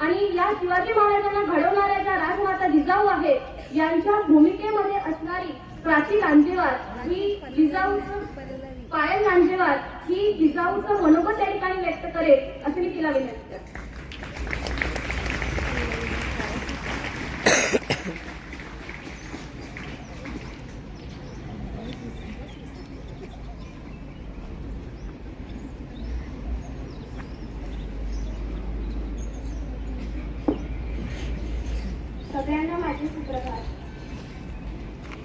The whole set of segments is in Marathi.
आणि या शिवाजी महाराजांना घडवणाऱ्या ज्या राजमाता जिजाऊ आहेत यांच्या भूमिकेमध्ये असणारी प्राची लांजेवार ही जिजाऊचं पायल लांजेवार ही जिजाऊचं मनोगत त्या ठिकाणी व्यक्त करेल असं मी तिला विनंती करते. सगळ्यांना सुप्रभात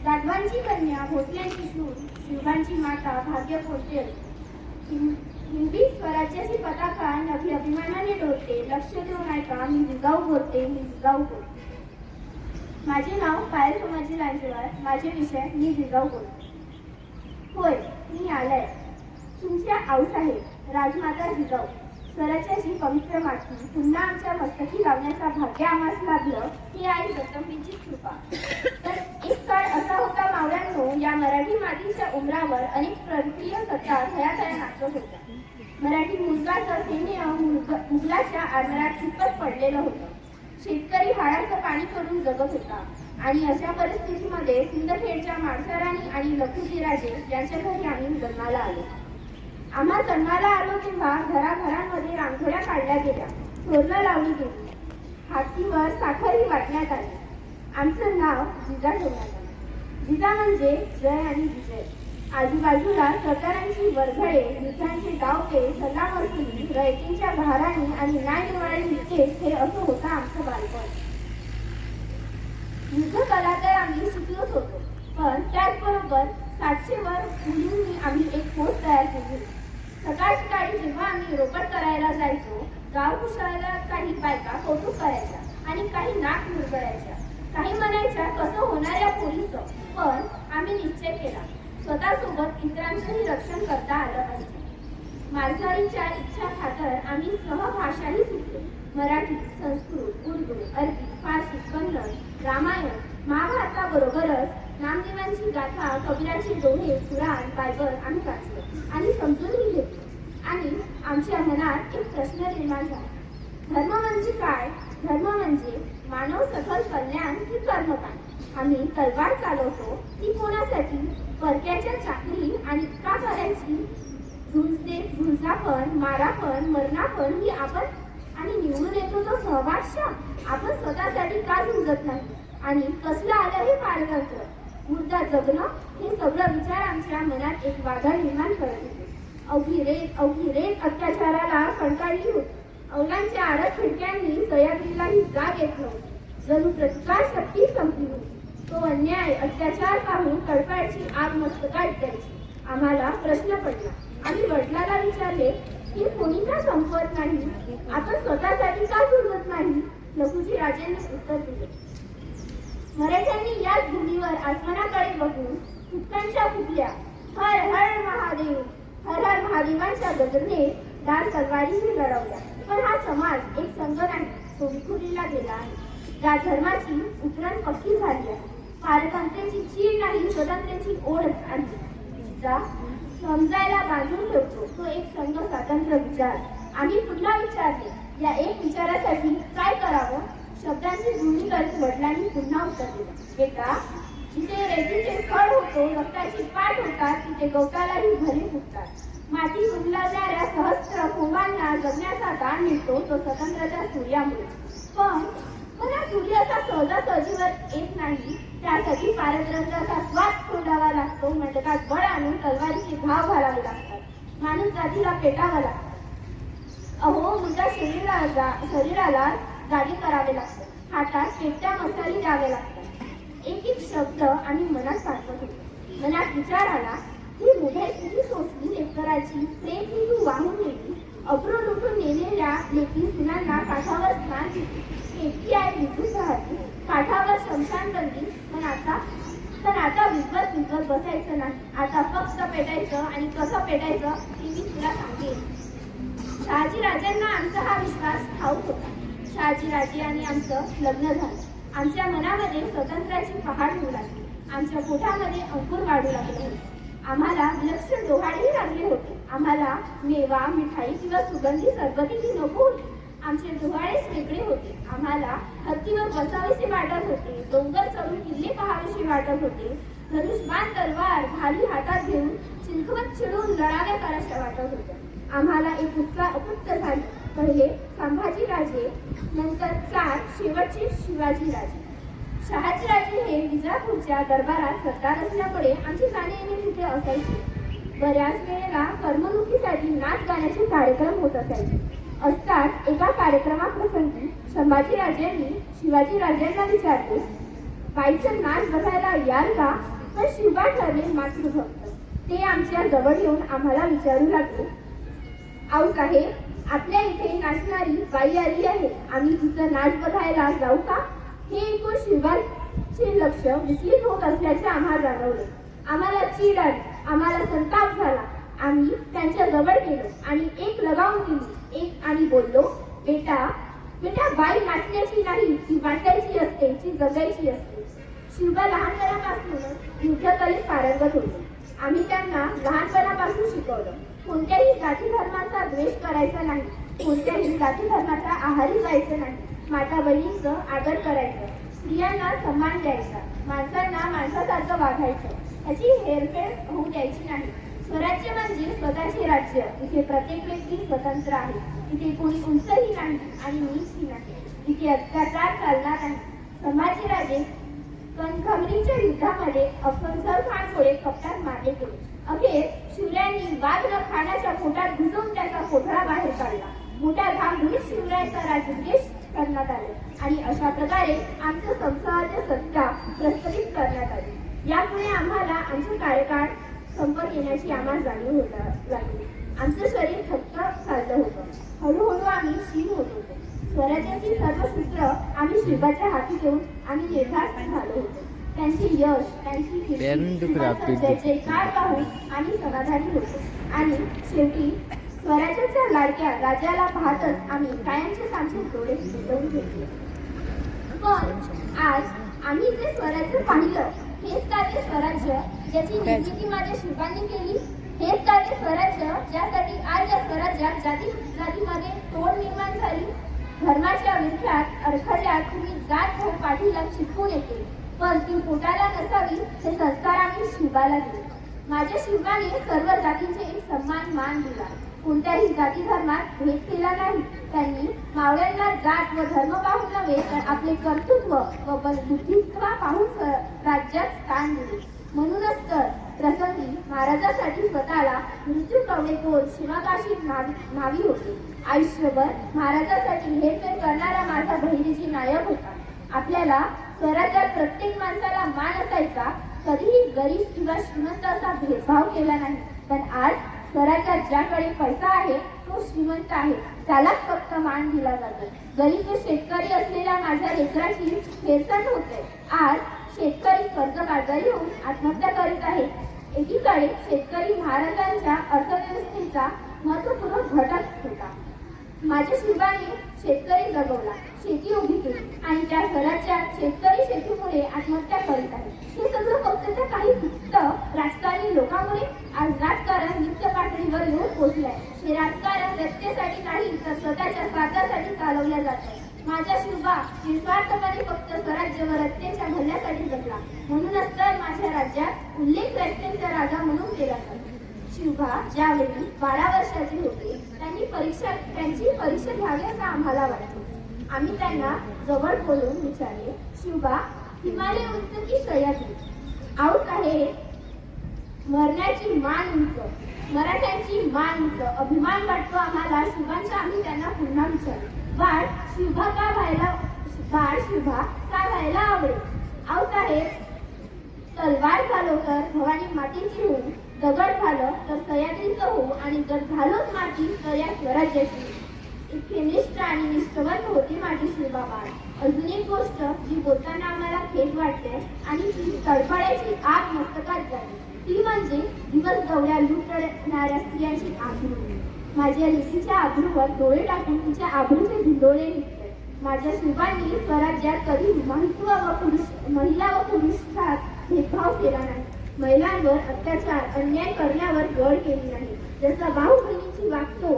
जाधवांची कन्या भोसल्यांची सून शिवगांची माता भाग्य पोचते हिंदी स्वराज्याची पताका नवी अभिमानाने डोलते लक्ष देऊ ऐका मी जिजाऊ बोलते मी जिजाऊ बोलते माझे नाव पायल सोमाजी लांजेवार माझे विषय मी जिजाऊ बोलते होय मी आलाय. तुमच्या आऊस आहे राजमाता जिजाऊ स्वराज्याची पवित्र माती पुन्हा आमच्या मस्तकी लावण्याचा भाग्य आम्हाला लाभलं ही आई जगदंबीची कृपा. तर एक काळ असा होता मावळ्यांनो या मराठी मातीच्या उमरावर अनेक परकीय सत्ता थया थया नाचत होत्या. मराठी मुलगाचं सैन्य मुघलाच्या आजारात खूपच पडलेलं होतं. शेतकरी हाडाचं पाणी करून जगत होता. आणि अशा परिस्थितीमध्ये सिंदखेडच्या माणसाराणी आणि लखुजीराजे यांच्या घरी आम्ही जन्माला आलो. आम्हा जन्माला आलो तेव्हा घराघरांमध्ये रांगोळ्या काढल्या गेल्या. तोरणं लावली गेली. हातीवर साखरही वाटण्यात आली. आमचं नाव जिजा ठेवण्यात आलं. जिजा म्हणजे जय आणि विजय. आजूबाजूला सरकारांची वरझळे मित्रांचे डावपे सल्लामसली रयतींच्या बहाराणी आणि न्यायनिवाडी निकेश हे असं होतं आमचं बालपण. युद्ध कला तर आम्ही शिकलोच होतो. पण त्याचबरोबर सातशे वर मुलींनी आम्ही एक फौज तयार केली होती. सकाळ सकाळी जेव्हा आम्ही रोकड करायला जायचो गाव कुशाला काही बायका कौतुक करायच्या आणि काही नाक मुरगळायच्या. काही म्हणायच्या कसं होणार या पोलीचं पण आम्ही निश्चय केला. स्वतःसोबत इतरांचंही रक्षण करता आलं पाहिजे. मालसारीच्या इच्छा खातर आम्ही सहभाषाही शिकलो मराठी संस्कृत उर्दू अरबी फारसी कन्नड रामायण महाभारताबरोबरच नामदेवांची गाथा कबीराचे दोहे पुराण बायबल आम्ही वाचले. आणि समजून घेतो आणि आमच्या मनात एक प्रश्न निर्माण झाला. धर्म म्हणजे काय? धर्म म्हणजे मानव सफल कल्याण ही कर्मकांड आम्ही तलवार चालवतो ती कोणासाठी? परक्याच्या चाकरी आणि का करायची? झुंजते झुंजापण मारापण मरणापण ही आपण आणि निवडून येतो तो सहवास आपण स्वतःसाठी का झुंजत नाही? आणि कसलं आलं हे पारतंत्र मुद्दा जगणं हे सगळं विचार आमच्या मनात एक वादा निर्माण करत होते. अवघी रेत अवघी रेत अत्याचाराला कंटाळली होती अवलांच्या आडत खिडक्यांनी सह्याद्रीलाही जाग येत नव्हती. जणू प्रतिकार शक्ती संपली होती. तो अन्याय अत्याचार पाहून तडफायची आग मस्तकात जायची आम्हाला प्रश्न पडला. आम्ही वडिलाला विचारले की कोणी का संपवत नाही? आता स्वतःसाठी का सोडवत नाही? लघुजी राजेंनी उत्तर दिले. मराठ्यांनी याच भूमीवर आसमानाकडे बघून फुटकांच्या फुटल्या. हर हर महादेव हर हर महादेवांच्या गजरने दार तलवारीही लढवल्या पण हा समाज एक संघ नाही तो विखुरीला गेला आहे. या धर्माची उतरण पक्की झाली आहे पारतंत्र्याची चीड नाही स्वतंत्र्याची ओढ आणली तिचा समजायला बांधून ठेवतो तो एक संघ स्वातंत्र्य विचार. आम्ही पुन्हा विचारले या एक विचारासाठी काय करावं? शब्दांची जुळणी करीत वडिलांनी पुन्हा उत्तर दिलं. बेटा जिथे रेतीचे फळ होतो रक्ताची पाठ होतात तिथे गवतालाही भरी फुटतात. माती गुंडलावणाऱ्या सहस्त्र कुंभांना जगण्याचा दान मिळतो तो स्वतंत्रच्या सूर्यामुळे. पण मला सूर्य असा सहजासहजीवर येत नाही त्यासाठी पारतंत्र्याचा स्वाद खोडावा लागतो मंडकात बळ आणून तलवारीचे घाव घालावे लागतात माणूस जातीला पेटावा लागतो. अहो मुलगा शरीराला शरीराला गाडी करावे लागते. हातात एकट्या मसाले द्यावे लागतात एक एक शब्द आणि मनात साठवत होते. मनात विचार आला ही मुले किती सोसली लेकराची प्रेम ही तू वाहून नेली? अब्रू लुटून नेलेल्या लेखी सुनांना काठावर स्नान दिली एकटी आहे विद्युत राहते काठावर शमशान बनली. पण आता पण आता विजवत विजवत बसायचं नाही. आता फक्त पेटायचं आणि कसं पेटायचं ते मी तुला सांगेन. शहाजी राजांना आमचा हा विश्वास ठाऊक होता. शहाजी राजे आणि आमचं लग्न झालं. आमच्या मनामध्ये स्वतंत्राची पहाड होऊ लागली. आमच्या पोटामध्ये अंकुर वाढू लागले होते. आम्हाला विलक्षण डोहाळेही लागले होते. आम्हाला मेवा मिठाई किंवा सुगंधी सरबतीही नको होती. आमचे डोहाळेच वेगळे होते. आम्हाला हत्तीवर बसावेसे वाटत होते. डोंगर चढून किल्ले पहावेसे वाटत होते. धनुष्यबाण तलवार भाली हातात घेऊन चिलखवत चिडून लढाव्या करायच्या वाटत होत्या आम्हाला एक उत्साह अपुक्त झाली. पहिले संभाजी राजे नंतर चार शेवटचे शिवाजी राजे शहाजीराजे हे विजापूरच्या दरबारात सरदार असल्यामुळे आमची जाणे येणे तिथे असायचे. बऱ्याच वेळेला करमणुकीसाठी नाच गाण्याचे कार्यक्रम होत असायचे. असताच एका कार्यक्रमाप्रसंगी संभाजीराजांनी शिवाजीराजांना विचारले बाईचं नाच बघायला याल का? तर शिवा ठरले मातृभक्त. ते आमच्या जवळ येऊन आम्हाला विचारू लागले आऊ साहेब आपल्या इथे नाचणारी बाई आली आहे. आम्ही तिचा नाच बघायला जाऊ का? हे ऐकून शिवाचे लक्ष विचलित होत असल्याचे आम्हाला जाणवले. आम्हाला चीड आली. आम्हाला संताप झाला. आम्ही त्यांच्या जवळ गेलो आणि एक लगावून दिली. एक आणि बोललो बेटा बेटा बाई नाचण्याची नाही ती वाटायची असते ती जगायची असते. शिवबा लहानपणापासून युद्धकलेत पारंगत होते. आम्ही त्यांना लहानपणापासून शिकवलं. कोणत्याही जाती धर्माचा द्वेष करायचा नाही. कोणत्याही जाती धर्माचा आहारी जायचं नाही. माता बहिणीचं आदर करायचं. स्त्रियांना सन्मान द्यायचा. माणसांना माणसासारखं वागायचं. याची हेरफेर होऊ द्यायची नाही. स्वराज्य म्हणजे स्वतःचे राज्य. इथे प्रत्येक व्यक्ती स्वतंत्र आहे. इथे कोणी उंचही नाही आणि नीचही नाही. इथे अत्याचार चालणार नाही. संभाजीराजे कणखमरीच्या युद्धामध्ये अफजल खानपुढे कप्तान मारले गेले. अखेर शिवरायांनी वाघ खाण्याच्या पोटात घुसून त्याचा कोठडा बाहेर काढला. मोठा घाम धुळीत शिवरायांचा राज्याभिषेक करण्यात आले. आणि अशा प्रकारे आमच्या संसाराच्या सत्ता प्रस्थापित करण्यात आली. यामुळे आम्हाला आमचे कार्यकाळ संपत येण्याची आम्हाला जाणीव होता लागली. आमचं शरीर थक्क चाललं होतं. हळूहळू आम्ही शिव होत होतो. स्वराज्याची सर्व सूत्र आम्ही शिवाच्या हाती घेऊन आम्ही निर्धास्त झालो होतो. त्यांचे यश त्यांची जयकार पाहून आम्ही समाधानी होतो. आणि शेवटी स्वराज्याच्या लाडक्या राजाला पाहतच आम्ही कायमचे आमचे डोळे मिटवून घेतले. पण आज आम्ही जे स्वराज्य पाहिलं हेच का ते स्वराज्य ज्याची निर्मिती माझ्या शिल्पांनी केली हेच का ते स्वराज्य ज्यासाठी आज या स्वराज्यात जाती जातीमध्ये तोड निर्माण झाली. धर्माच्या विरोधात अडखळल्यात तुम्ही जात भाऊ पाठीला चिटकून येते. पण ती पोटाला नसावी हे संस्कार आम्ही शिवाला दिले माझ्या शिवाने सर्व जातींचे एक सन्मान मान दिला. कोणत्याही जाती धर्मात भेद केला नाही. त्यांनी मावळ्यांना जात व धर्म पाहून नव्हे तर आपले कर्तृत्व व बुद्धित्व पाहून स- राज्यात स्थान दिले. म्हणूनच तर प्रसंगी महाराजासाठी स्वतःला मृत्यू कवडेकोर शिवाकाशी नावी नावी होते. आयुष्यभर महाराजासाठी हेरफेर करणारा माझा बहिणीची नायक होता. आपल्याला घरातल्या प्रत्येक माणसाला मान असायचा कधीही गरीब किंवा श्रीमंत असा भेदभाव केला नाही. पण आज स्वराज्यात ज्याकडे पैसा आहे तो श्रीमंत आहे. त्यालाच फक्त मान दिला जातो गरीब शेतकरी असलेल्या माझ्या लेकराची हेरसण होते आज शेतकरी कर्जबाजारी होऊन आत्महत्या करीत आहे. एकीकडे शेतकरी महाराजांच्या अर्थव्यवस्थेचा महत्त्वपूर्ण घटक होता. माझ्या शिवाने शेतकरी जगवला शेती उभी केली आणि त्या स्वराज्यात शेतकरी शेतीमुळे आत्महत्या करीत आहे. हे सगळं फक्त त्या काही फक्त राजकारणी लोकांमुळे? आज राजकारण नित्य पातळीवर येऊन पोहोचलंय. हे राजकारण व्यक्तीसाठी नाही तर स्वतःच्या स्वार्थासाठी चालवल्या जात आहे. माझ्या शिवबा निस्वार्थपणे फक्त स्वराज्य व रत्तेच्या भल्यासाठी जगला. म्हणूनच तर माझ्या राज्यात उल्लेख रत्तेचा राजा म्हणून केला जातो. शिवभा ज्यावेळी बारा वर्षाचे होते त्यांनी परीक्षा त्यांची परीक्षा घ्यावी असं आम्हाला वाटले आम्ही त्यांना जवळ बोलून विचारले शिवबा हिमालय उंच की सह्याद्री? आऊट आहे. मरण्याची मान उंच मराठ्यांची मान उंच अभिमान वाटतो आम्हाला. शिवांच्या आम्ही त्यांना पुन्हा विचारले बाळ शिवभा का व्हायला बाळ शिवभा का व्हायला आवडेल? आऊ साहेब तलवार चालवकर भवानी मातीची होऊन दगड झालं तर सह्याद्रीचं होऊ आणि जर झालोच माझी तर या स्वराज्याची. इतके निष्ठ आणि निष्ठवंत होती माझी शिवबा अजून एक गोष्ट जी बोलताना आम्हाला खेद वाटते आणि ती तडफडायची आग मस्तकात झाली. ती म्हणजे दिवस गवळ्या लुटणाऱ्या स्त्रियांची आबरू माझ्या लिसीच्या आबरूवर डोळे टाकून तिच्या आबरूचे धिंडोळे निघते माझ्या शिवांनी स्वराज्यात कधी महित्व व पुरुष महिला व पुरुषात भेदभाव केला नाही. महिलांवर अत्याचार अन्याय करण्यावर गड केली नाही जसा भाऊ बहिणीची वागतो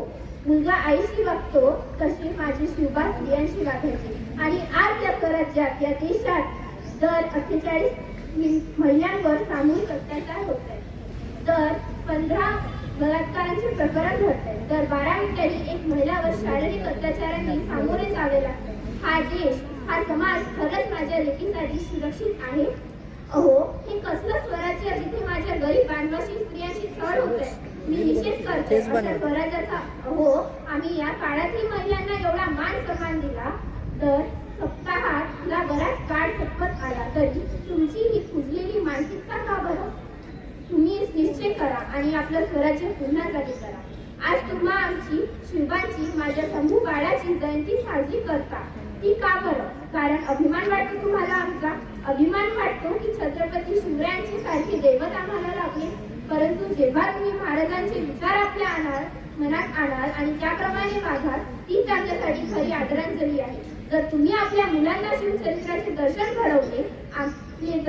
मुलगा आईशी वागतो तसे माझे शिवबा स्त्रियांशी वागायचे. आणि आज या स्वराज्यात या देशात दर अठ्ठेचाळीस महिलांवर सामूहिक अत्याचार होत आहे दर पंधरा बलात्कारांचे प्रकरण घडत आहे दर बारा मिनिटांनी एक महिलावर शारीरिक अत्याचारांनी सामोरे जावे लागते. हा देश हा समाज खरंच माझ्या लेकीसाठी सुरक्षित आहे? अहो हे कसलं स्वराज्य जिथे माझ्या गरीब बांधवाशी स्त्रियांशी छळ होत मी निषेध करते. स्वराज्याचा. अहो आम्ही या काळातही महिलांना एवढा मान सन्मान दिला तर सप्ताहातला बराच काळ सपत आला. तरी तुमची ही कुजलेली मानसिकता का बरं? तुम्ही निश्चय करा आणि आपलं स्वराज्य पुन्हा जागी करा. आज तुम्हा आमची शिल्पांची माझ्या शंभू बाळाची जयंती साजरी करता. ती का बरं? कारण अभिमान वाटतो तुम्हाला आमचा. अभिमान वाटतो की छत्रपती शिवरायांची सारखे दैवत आम्हाला लाभले परंतु जेव्हा तुम्ही महाराजांचे विचार आपल्या आणाल मनात आणाल आणि त्याप्रमाणे वागाल तीच आमच्यासाठी खरी आदरांजली आहे. जर तुम्ही आपल्या मुलांना शिवचरित्राचे दर्शन घडवले आपले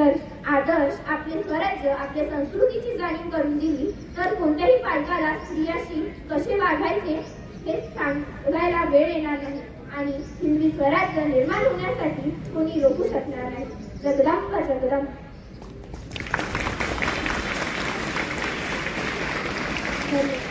आदर्श आपले स्वराज्य आपल्या संस्कृतीची जाणीव करून दिली तर कोणत्याही पालकाला स्त्रियाशी कसे वागायचे हे सांगायला वेळ येणार नाही. आणि हिंदवी स्वराज्य निर्माण होण्यासाठी कोणी रोखू शकणार नाही. जगदंब जगदंब? धन्यवाद.